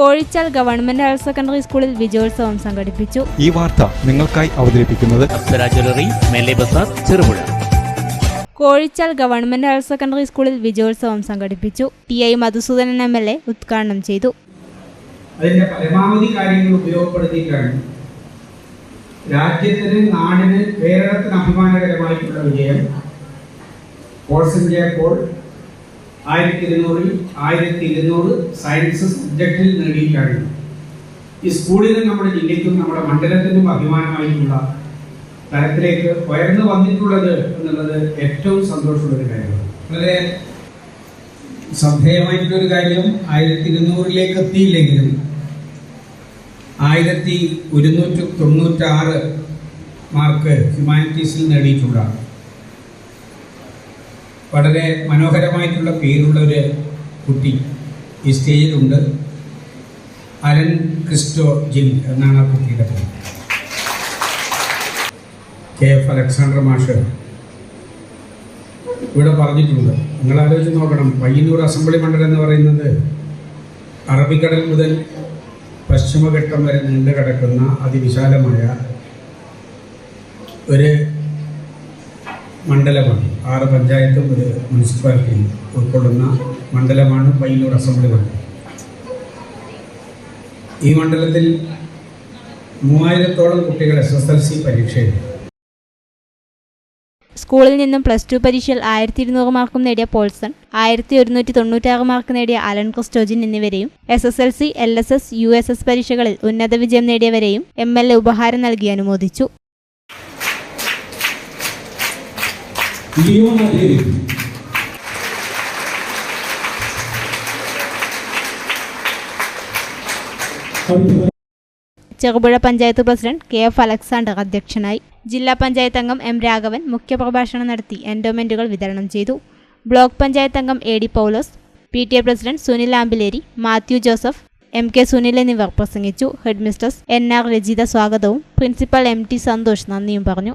Kozhichal government higher secondary സ്കൂളിൽ വിജയോത്സവം സംഘടിപ്പിച്ചു. ഈ വാർത്ത നിങ്ങൾക്കായി അവതരിപ്പിക്കുന്നത് Cherupuzha. Kozhichal government higher secondary സ്കൂളിൽ വിജയോത്സവം സംഘടിപ്പിച്ചു. T I Madhusoodanan M L A ഉദ്ഘാടനം ചെയ്തു. അതിന്റെ പരമാവധി കാര്യങ്ങൾ ഉപയോഗപ്പെടുത്തിയിട്ടാണ് രാജ്യത്തിന് നാടിന് കേരളത്തിന് അഭിമാനകരമായിട്ടുള്ള വിജയം. പോൾസ് ഇന്ത്യ ആയിരത്തി ഇരുന്നൂറിൽ ആയിരത്തി ഇരുന്നൂറ് സയൻസ് സബ്ജക്റ്റിൽ നേടിയിട്ടാണ് ഈ സ്കൂളിനും നമ്മുടെ ജില്ലയ്ക്കും നമ്മുടെ മണ്ഡലത്തിനും അഭിമാനമായിട്ടുള്ള തലത്തിലേക്ക് ഉയർന്നു വന്നിട്ടുള്ളത് എന്നുള്ളത് ഏറ്റവും സന്തോഷമുള്ള കാര്യമാണ്. വളരെ ശ്രദ്ധേയമായിട്ടുള്ളൊരു കാര്യം ആയിരത്തി ഇരുന്നൂറിലേക്ക് എത്തിയില്ലെങ്കിലും ആയിരത്തി ഒരുന്നൂറ്റി തൊണ്ണൂറ്റാറ് മാർക്ക് ഹ്യൂമാനിറ്റീസിൽ നേടിയിട്ടുള്ള വളരെ മനോഹരമായിട്ടുള്ള പേരുള്ള ഒരു കുട്ടി ഈ സ്റ്റേജിലുണ്ട് അലൻ ക്രിസ്റ്റോ ജിൻ എന്നാണ് ആ കുട്ടിയുടെ പേര്. കെ എഫ് അലക്സാണ്ടർ മാഷ് ഇവിടെ പറഞ്ഞിട്ടുണ്ട്. നിങ്ങൾ ആലോചിച്ച് നോക്കണം. പയ്യന്നൂർ അസംബ്ലി മണ്ഡലം എന്ന് പറയുന്നത് അറബിക്കടൽ മുതൽ പശ്ചിമഘട്ടം വരെ നീണ്ടു കിടക്കുന്ന അതിവിശാലമായ ഒരു മണ്ഡലമാണ്. ആറ് പഞ്ചായത്തും ഒരു മുനിസിപ്പാലിറ്റിയും ഉൾക്കൊള്ളുന്ന മണ്ഡലമാണ് പയ്യന്നൂർ അസംബ്ലി മണ്ഡലം. ഈ മണ്ഡലത്തിൽ മൂവായിരത്തോളം കുട്ടികൾ എസ് എസ് എൽ സി പരീക്ഷ സ്കൂളിൽ നിന്നും പ്ലസ് ടു പരീക്ഷയിൽ ആയിരത്തി ഇരുന്നൂറ് മാർക്കും നേടിയ പോൾസൺ ആയിരത്തി ഒരുന്നൂറ്റി തൊണ്ണൂറ്റാറ് മാർക്ക് നേടിയ അലൻ ക്രിസ്റ്റോജിൻ എന്നിവരെയും S S L C L S S U S S പരീക്ഷകളിൽ ഉന്നത വിജയം നേടിയവരെയും എം എൽ എ ഉപഹാരം നൽകി അനുമോദിച്ചു. മാതേരി അടുത്തത് Cherupuzha panchayat president K F Alexander അധ്യക്ഷനായി ജില്ലാ പഞ്ചായത്ത് അംഗം എം രാഘവൻ മുഖ്യപ്രഭാഷണം നടത്തി എൻഡോമെന്റുകൾ വിതരണം ചെയ്തു. ബ്ലോക്ക് പഞ്ചായത്ത് അംഗം A D Paulose P T A president Sunil Ampileri Mathew Joseph M K Sunil എന്നിവർ പ്രസംഗിച്ചു. ഹെഡ്മിസ്റ്റർ എൻ ആർ രജിത സ്വാഗതവും പ്രിൻസിപ്പൽ എം ടി സന്തോഷ് നന്ദിയും പറഞ്ഞു.